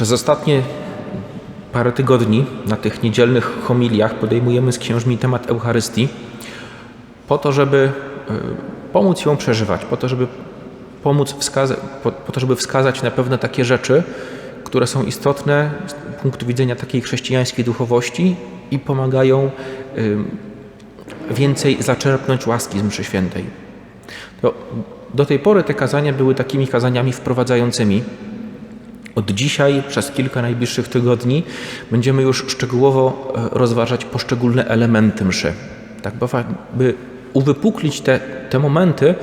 Przez ostatnie parę tygodni na tych niedzielnych homiliach podejmujemy z księżmi temat Eucharystii po to, żeby e, pomóc ją przeżywać, po to, żeby pomóc wskaza- po, po to, żeby wskazać na pewne takie rzeczy, które są istotne z punktu widzenia takiej chrześcijańskiej duchowości i pomagają więcej zaczerpnąć łaski z mszy świętej. Do tej pory te kazania były takimi kazaniami wprowadzającymi. Od dzisiaj przez kilka najbliższych tygodni będziemy już szczegółowo e, rozważać poszczególne elementy mszy. Tak, by uwypuklić te, te momenty, e,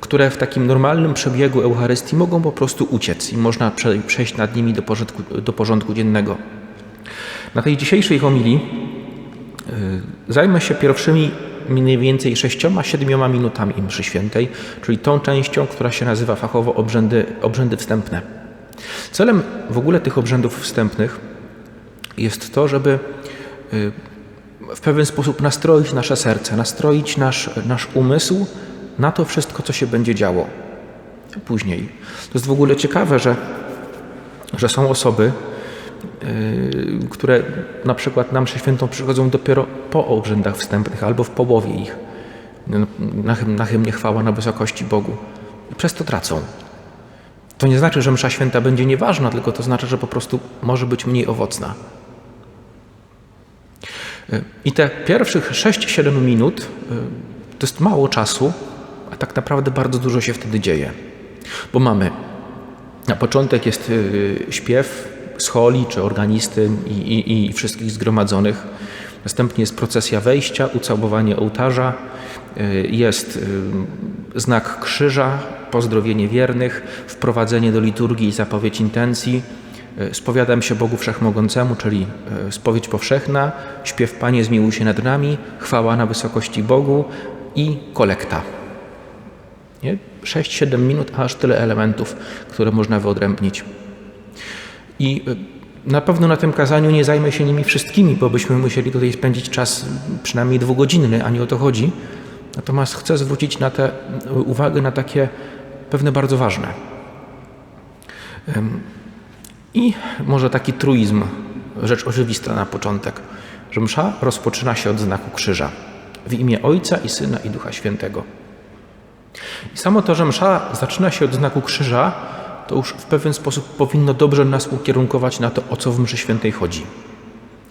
które w takim normalnym przebiegu Eucharystii mogą po prostu uciec i można prze, przejść nad nimi do porządku, do porządku dziennego. Na tej dzisiejszej homilii zajmę się pierwszymi mniej więcej sześcioma, siedmioma minutami mszy świętej, czyli tą częścią, która się nazywa fachowo obrzędy, obrzędy wstępne. Celem w ogóle tych obrzędów wstępnych jest to, żeby y, w pewien sposób nastroić nasze serce, nastroić nasz, nasz umysł na to wszystko, co się będzie działo później. To jest w ogóle ciekawe, że, że są osoby, które na przykład na mszę świętą przychodzą dopiero po obrzędach wstępnych albo w połowie ich. Na, hym- na hymnie chwała na wysokości Bogu. I przez to tracą. To nie znaczy, że msza święta będzie nieważna, tylko to znaczy, że po prostu może być mniej owocna. I te pierwszych 6-7 minut y, to jest mało czasu, a tak naprawdę bardzo dużo się wtedy dzieje. Bo mamy na początek jest y, scholi czy organisty i, i, i wszystkich zgromadzonych. Następnie jest procesja wejścia, ucałowanie ołtarza, y, jest y, znak krzyża, pozdrowienie wiernych, wprowadzenie do liturgii i zapowiedź intencji, y, spowiadam się Bogu Wszechmogącemu, czyli spowiedź powszechna, śpiew Panie zmiłuj się nad nami, chwała na wysokości Bogu i kolekta. Nie? 6-7 minut, aż tyle elementów, które można wyodrębnić. I y, na pewno na tym kazaniu nie zajmę się nimi wszystkimi, bo byśmy musieli tutaj spędzić czas przynajmniej dwugodzinny, a nie o to chodzi. Natomiast chcę zwrócić na te, uwagę na takie pewne bardzo ważne. I może taki truizm, rzecz oczywista na początek, że msza rozpoczyna się od znaku krzyża w imię Ojca i Syna i Ducha Świętego. I samo to, że msza zaczyna się od znaku krzyża, to już w pewien sposób powinno dobrze nas ukierunkować na to, o co w mszy świętej chodzi.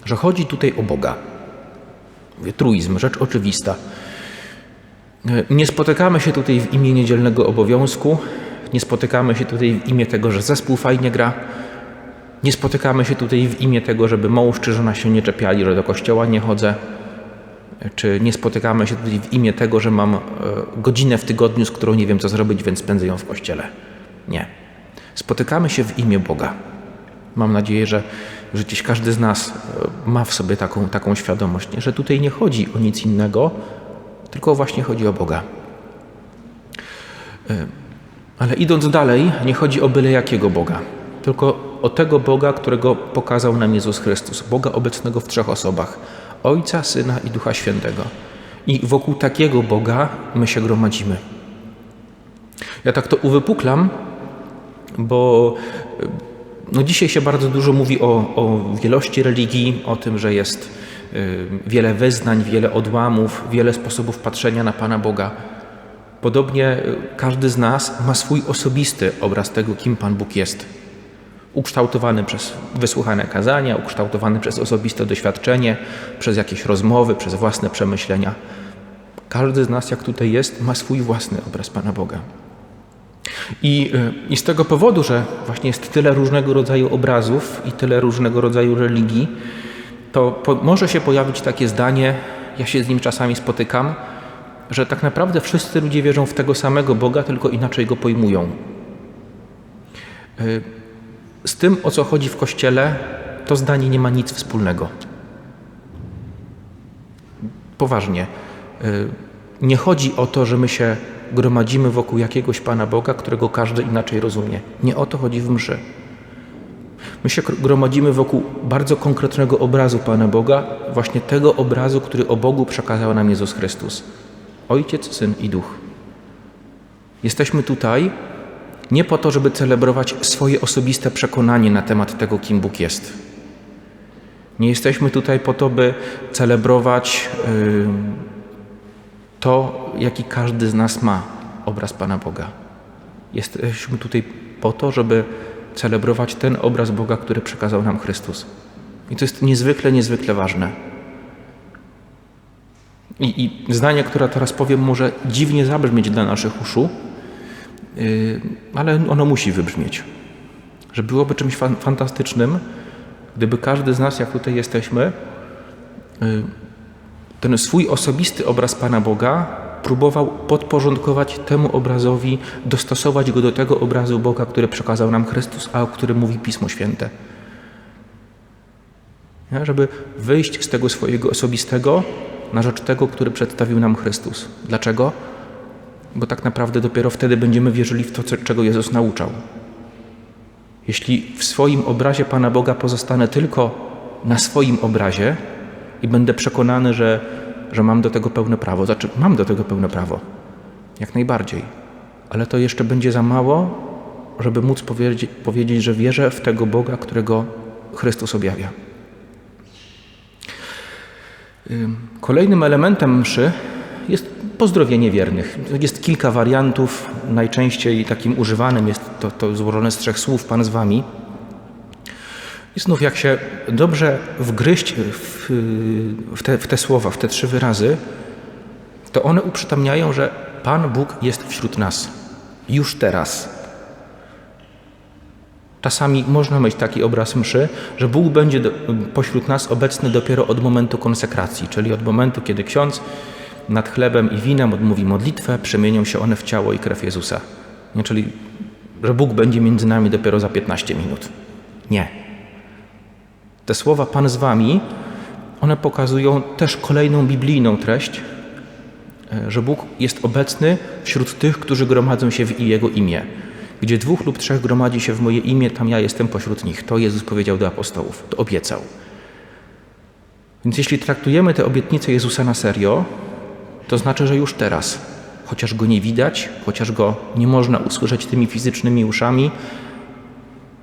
Że chodzi tutaj o Boga. Mówię, truizm, rzecz oczywista. Nie spotykamy się tutaj w imię niedzielnego obowiązku, nie spotykamy się tutaj w imię tego, że zespół fajnie gra, nie spotykamy się tutaj w imię tego, żeby mąż czy żona się nie czepiali, że do kościoła nie chodzę, czy nie spotykamy się tutaj w imię tego, że mam e, godzinę w tygodniu, z którą nie wiem co zrobić, więc spędzę ją w kościele. Nie. Spotykamy się w imię Boga. Mam nadzieję, że, że gdzieś każdy z nas e, ma w sobie taką, taką świadomość, że tutaj nie chodzi o nic innego, tylko właśnie chodzi o Boga. E, Ale idąc dalej, nie chodzi o byle jakiego Boga, tylko o tego Boga, którego pokazał nam Jezus Chrystus, Boga obecnego w trzech osobach Ojca, Syna i Ducha Świętego. I wokół takiego Boga my się gromadzimy. Ja tak to uwypuklam, bo no dzisiaj się bardzo dużo mówi o, o wielości religii, o tym, że jest y, wiele wyznań, wiele odłamów, wiele sposobów patrzenia na Pana Boga. Podobnie y, każdy z nas ma swój osobisty obraz tego, kim Pan Bóg jest. Ukształtowany przez wysłuchane kazania, ukształtowany przez osobiste doświadczenie, przez jakieś rozmowy, przez własne przemyślenia. Każdy z nas, jak tutaj jest, ma swój własny obraz Pana Boga. I, y, I z tego powodu, że właśnie jest tyle różnego rodzaju obrazów i tyle różnego rodzaju religii, to po, może się pojawić takie zdanie, ja się z nim czasami spotykam, że tak naprawdę wszyscy ludzie wierzą w tego samego Boga, tylko inaczej go pojmują. Y, Z tym, o co chodzi w Kościele, to zdanie nie ma nic wspólnego. Poważnie. Y, Nie chodzi o to, że my się gromadzimy wokół jakiegoś Pana Boga, którego każdy inaczej rozumie. Nie o to chodzi w mszy. My się gr- gromadzimy wokół bardzo konkretnego obrazu Pana Boga, właśnie tego obrazu, który o Bogu przekazał nam Jezus Chrystus. Ojciec, Syn i Duch. Jesteśmy tutaj nie po to, żeby celebrować swoje osobiste przekonanie na temat tego, kim Bóg jest. Nie jesteśmy tutaj po to, by celebrować yy, to, jaki każdy z nas ma obraz Pana Boga. Jesteśmy tutaj po to, żeby celebrować ten obraz Boga, który przekazał nam Chrystus. I to jest niezwykle, niezwykle ważne. I, I, zdanie, które teraz powiem, może dziwnie zabrzmieć dla naszych uszu, yy, ale ono musi wybrzmieć. Że byłoby czymś fan fantastycznym, gdyby każdy z nas, jak tutaj jesteśmy, yy, ten swój osobisty obraz Pana Boga próbował podporządkować temu obrazowi, dostosować go do tego obrazu Boga, który przekazał nam Chrystus, a o którym mówi Pismo Święte. Ja, żeby wyjść z tego swojego osobistego na rzecz tego, który przedstawił nam Chrystus. Dlaczego? Bo tak naprawdę dopiero wtedy będziemy wierzyli w to, czego Jezus nauczał. Jeśli w swoim obrazie Pana Boga pozostanę tylko na swoim obrazie i będę przekonany, że, że mam do tego pełne prawo, znaczy mam do tego pełne prawo, jak najbardziej, ale to jeszcze będzie za mało, żeby móc powiedzieć, powiedzieć że wierzę w tego Boga, którego Chrystus objawia. Kolejnym elementem mszy jest pozdrowienie wiernych. Jest kilka wariantów. Najczęściej takim używanym jest to, to złożone z trzech słów Pan z Wami. I znów jak się dobrze wgryźć w, w, te, w te słowa, w te trzy wyrazy, to one uprzytamniają, że Pan Bóg jest wśród nas. Już teraz. Czasami można mieć taki obraz mszy, że Bóg będzie do, pośród nas obecny dopiero od momentu konsekracji, czyli od momentu, kiedy ksiądz nad chlebem i winem odmówi modlitwę, przemienią się one w ciało i krew Jezusa. Nie, czyli, że Bóg będzie między nami dopiero za 15 minut. Nie. Te słowa Pan z wami, one pokazują też kolejną biblijną treść, e, że Bóg jest obecny wśród tych, którzy gromadzą się w Jego imię. Gdzie dwóch lub trzech gromadzi się w moje imię, tam ja jestem pośród nich. To Jezus powiedział do apostołów, to obiecał. Więc jeśli traktujemy te obietnice Jezusa na serio, to znaczy, że już teraz, chociaż go nie widać, chociaż go nie można usłyszeć tymi fizycznymi uszami,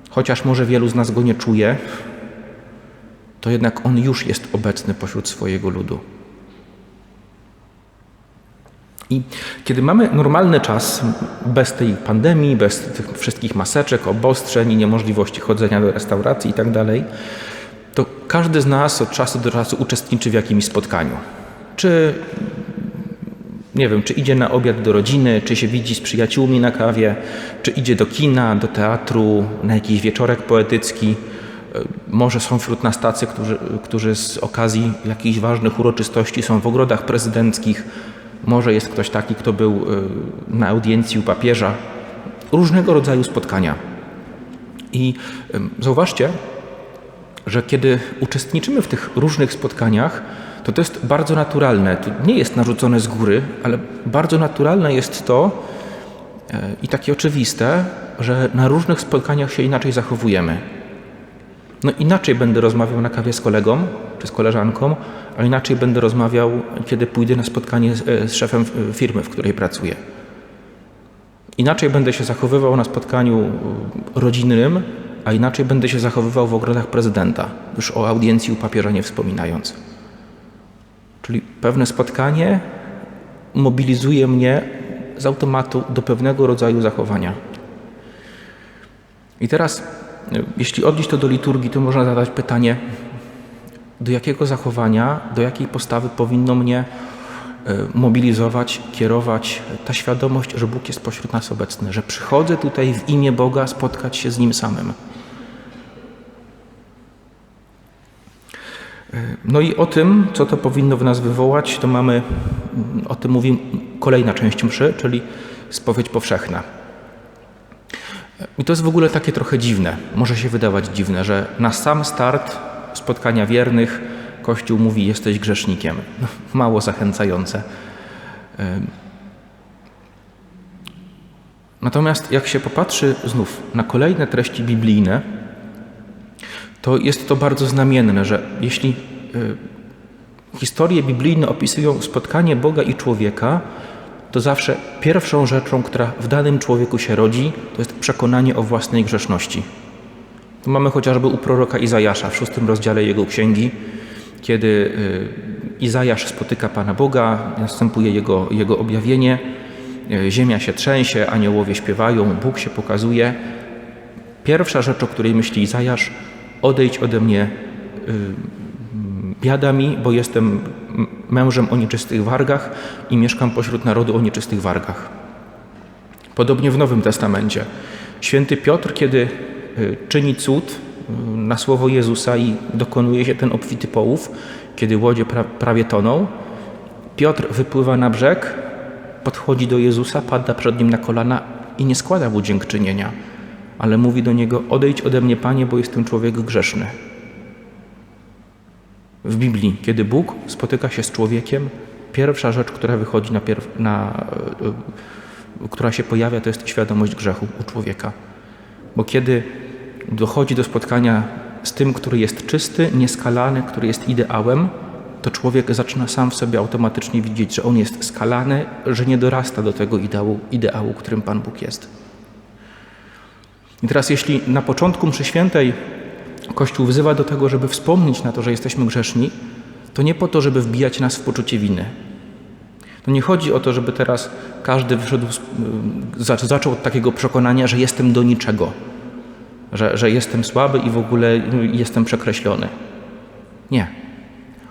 chociaż może wielu z nas go nie czuje, to jednak on już jest obecny pośród swojego ludu. I kiedy mamy normalny czas, bez tej pandemii, bez tych wszystkich maseczek, obostrzeń i niemożliwości chodzenia do restauracji i tak dalej, to każdy z nas od czasu do czasu uczestniczy w jakimś spotkaniu. Czy nie wiem, czy idzie na obiad do rodziny, czy się widzi z przyjaciółmi na kawie, czy idzie do kina, do teatru, na jakiś wieczorek poetycki. Może są wśród nas tacy, którzy, którzy z okazji jakichś ważnych uroczystości są w ogrodach prezydenckich, może jest ktoś taki, kto był e, na audiencji u papieża. Różnego rodzaju spotkania. I zauważcie, że kiedy uczestniczymy w tych różnych spotkaniach, to to jest bardzo naturalne. To nie jest narzucone z góry, ale bardzo naturalne jest to e, i takie oczywiste, że na różnych spotkaniach się inaczej zachowujemy. No inaczej będę rozmawiał na kawie z kolegą czy z koleżanką, a inaczej będę rozmawiał, kiedy pójdę na spotkanie z, e, z szefem firmy, w której pracuję. Inaczej będę się zachowywał na spotkaniu e, rodzinnym, a inaczej będę się zachowywał w ogrodach prezydenta, już o audiencji u papieża nie wspominając. Czyli pewne spotkanie mobilizuje mnie z automatu do pewnego rodzaju zachowania. I teraz, jeśli odnieść to do liturgii, to można zadać pytanie, do jakiego zachowania, do jakiej postawy powinno mnie e, mobilizować, kierować ta świadomość, że Bóg jest pośród nas obecny, że przychodzę tutaj w imię Boga spotkać się z Nim samym. No i o tym, co to powinno w nas wywołać, to mamy, o tym mówi kolejna część mszy, czyli spowiedź powszechna. I to jest w ogóle takie trochę dziwne, może się wydawać dziwne, że na sam start spotkania wiernych Kościół mówi: Jesteś grzesznikiem. Mało zachęcające. Natomiast jak się popatrzy znów na kolejne treści biblijne, to jest to bardzo znamienne, że jeśli y, historie biblijne opisują spotkanie Boga i człowieka, to zawsze pierwszą rzeczą, która w danym człowieku się rodzi, to jest przekonanie o własnej grzeszności. To mamy chociażby u proroka Izajasza w szóstym rozdziale jego księgi, kiedy y, Izajasz spotyka Pana Boga, następuje jego, jego objawienie, y, ziemia się trzęsie, aniołowie śpiewają, Bóg się pokazuje. Pierwsza rzecz, o której myśli Izajasz, odejdź ode mnie y, biada mi, bo jestem mężem o nieczystych wargach i mieszkam pośród narodu o nieczystych wargach. Podobnie w Nowym Testamencie. Święty Piotr, kiedy czyni cud na słowo Jezusa i dokonuje się ten obfity połów, kiedy łodzie pra prawie toną, Piotr wypływa na brzeg, podchodzi do Jezusa, pada przed nim na kolana i nie składa mu dziękczynienia, ale mówi do niego: Odejdź ode mnie, panie, bo jestem człowiek grzeszny. W Biblii, kiedy Bóg spotyka się z człowiekiem, pierwsza rzecz, która wychodzi na, na która się pojawia, to jest świadomość grzechu u człowieka. Bo kiedy dochodzi do spotkania z tym, który jest czysty, nieskalany, który jest ideałem, to człowiek zaczyna sam w sobie automatycznie widzieć, że on jest skalany, że nie dorasta do tego ideału, ideału którym Pan Bóg jest. I teraz, jeśli na początku mszy świętej Kościół wzywa do tego, żeby wspomnieć na to, że jesteśmy grzeszni, to nie po to, żeby wbijać nas w poczucie winy. To nie chodzi o to, żeby teraz każdy wyszedł, zaczął od takiego przekonania, że jestem do niczego, że, że jestem słaby i w ogóle jestem przekreślony. Nie.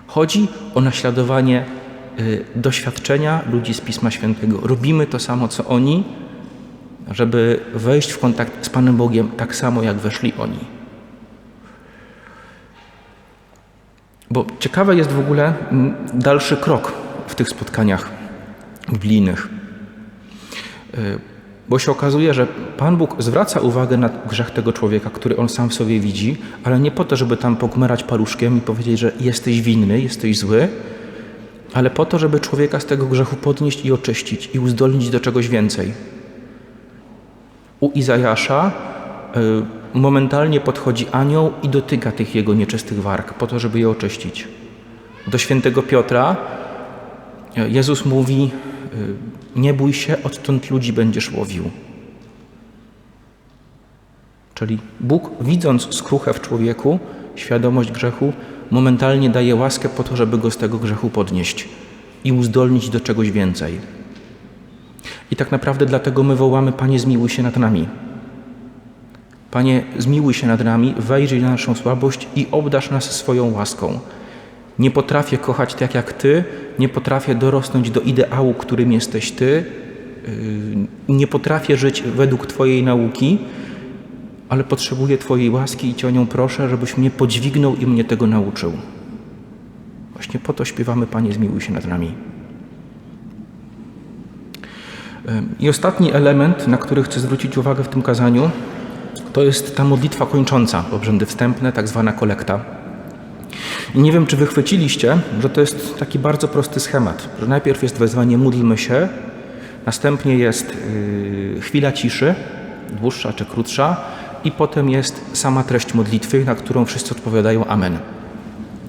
Chodzi o naśladowanie y, doświadczenia ludzi z Pisma Świętego. Robimy to samo, co oni, żeby wejść w kontakt z Panem Bogiem tak samo, jak weszli oni. Bo ciekawe jest w ogóle mm, dalszy krok w tych spotkaniach biblijnych. Y, bo się okazuje, że Pan Bóg zwraca uwagę na grzech tego człowieka, który on sam w sobie widzi, ale nie po to, żeby tam pogmerać paluszkiem i powiedzieć, że jesteś winny, jesteś zły, ale po to, żeby człowieka z tego grzechu podnieść i oczyścić i uzdolnić do czegoś więcej. U Izajasza y, momentalnie podchodzi anioł i dotyka tych jego nieczystych warg, po to, żeby je oczyścić. Do świętego Piotra y, Jezus mówi: y, nie bój się, odtąd ludzi będziesz łowił. Czyli Bóg, widząc skruchę w człowieku, świadomość grzechu, momentalnie daje łaskę po to, żeby go z tego grzechu podnieść i uzdolnić do czegoś więcej. I tak naprawdę dlatego my wołamy: Panie, zmiłuj się nad nami. Panie, zmiłuj się nad nami, wejrzyj na naszą słabość i obdasz nas swoją łaską. Nie potrafię kochać tak jak Ty, nie potrafię dorosnąć do ideału, którym jesteś Ty, yy, nie potrafię żyć według Twojej nauki, ale potrzebuję Twojej łaski i Cię o nią proszę, żebyś mnie podźwignął i mnie tego nauczył. Właśnie po to śpiewamy, Panie, zmiłuj się nad nami. Yy, I ostatni element, na który chcę zwrócić uwagę w tym kazaniu, to jest ta modlitwa kończąca obrzędy wstępne, tak zwana kolekta. I nie wiem, czy wychwyciliście, że to jest taki bardzo prosty schemat, że najpierw jest wezwanie módlmy się, następnie jest yy, chwila ciszy, dłuższa czy krótsza, i potem jest sama treść modlitwy, na którą wszyscy odpowiadają Amen.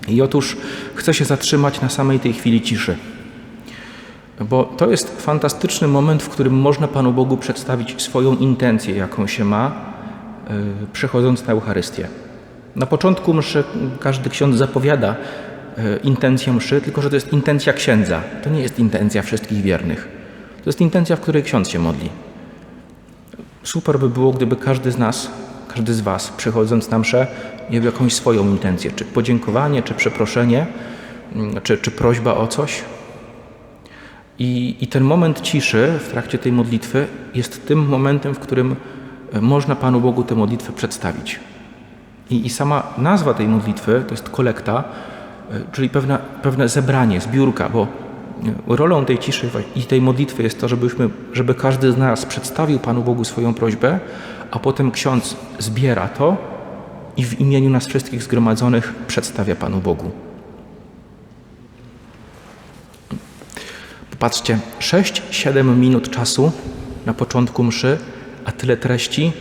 I otóż chcę się zatrzymać na samej tej chwili ciszy, bo to jest fantastyczny moment, w którym można Panu Bogu przedstawić swoją intencję, jaką się ma, przechodząc na Eucharystię. Na początku mszy każdy ksiądz zapowiada e, intencję mszy, tylko że to jest intencja księdza. To nie jest intencja wszystkich wiernych. To jest intencja, w której ksiądz się modli. Super by było, gdyby każdy z nas, każdy z Was, przychodząc na mszę, miał jakąś swoją intencję, czy podziękowanie, czy przeproszenie, mm, czy, czy prośba o coś. I, I ten moment ciszy w trakcie tej modlitwy jest tym momentem, w którym można Panu Bogu tę modlitwę przedstawić. I, I, sama nazwa tej modlitwy to jest kolekta, e, czyli pewna, pewne zebranie, zbiórka, bo e, rolą tej ciszy i tej modlitwy jest to, żebyśmy, żeby każdy z nas przedstawił Panu Bogu swoją prośbę, a potem ksiądz zbiera to i w imieniu nas wszystkich zgromadzonych przedstawia Panu Bogu. Popatrzcie, 6-7 minut czasu na początku mszy, a tyle treści,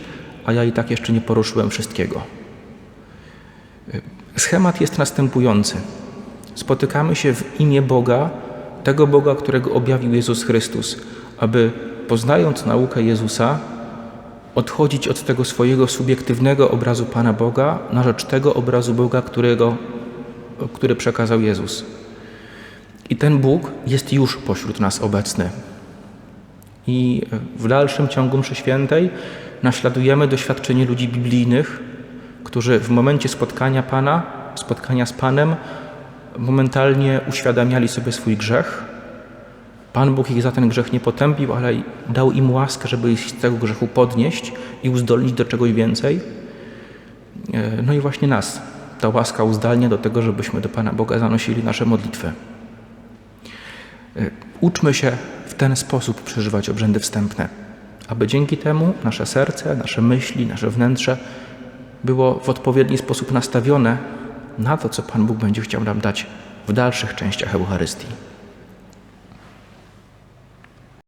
a ja i tak jeszcze nie poruszyłem wszystkiego. Schemat jest następujący. Spotykamy się w imię Boga, tego Boga, którego objawił Jezus Chrystus, aby poznając naukę Jezusa, odchodzić od tego swojego subiektywnego obrazu Pana Boga na rzecz tego obrazu Boga, którego, który przekazał Jezus. I ten Bóg jest już pośród nas obecny. I w dalszym ciągu mszy świętej naśladujemy doświadczenie ludzi biblijnych, którzy w momencie spotkania Pana, spotkania z Panem, momentalnie uświadamiali sobie swój grzech. Pan Bóg ich za ten grzech nie potępił, ale dał im łaskę, żeby ich z tego grzechu podnieść i uzdolnić do czegoś więcej. E, No i właśnie nas ta łaska uzdalnia do tego, żebyśmy do Pana Boga zanosili nasze modlitwy. E, Uczmy się w ten sposób przeżywać obrzędy wstępne, aby dzięki temu nasze serce, nasze myśli, nasze wnętrze było w odpowiedni sposób nastawione na to, co Pan Bóg będzie chciał nam dać w dalszych częściach Eucharystii.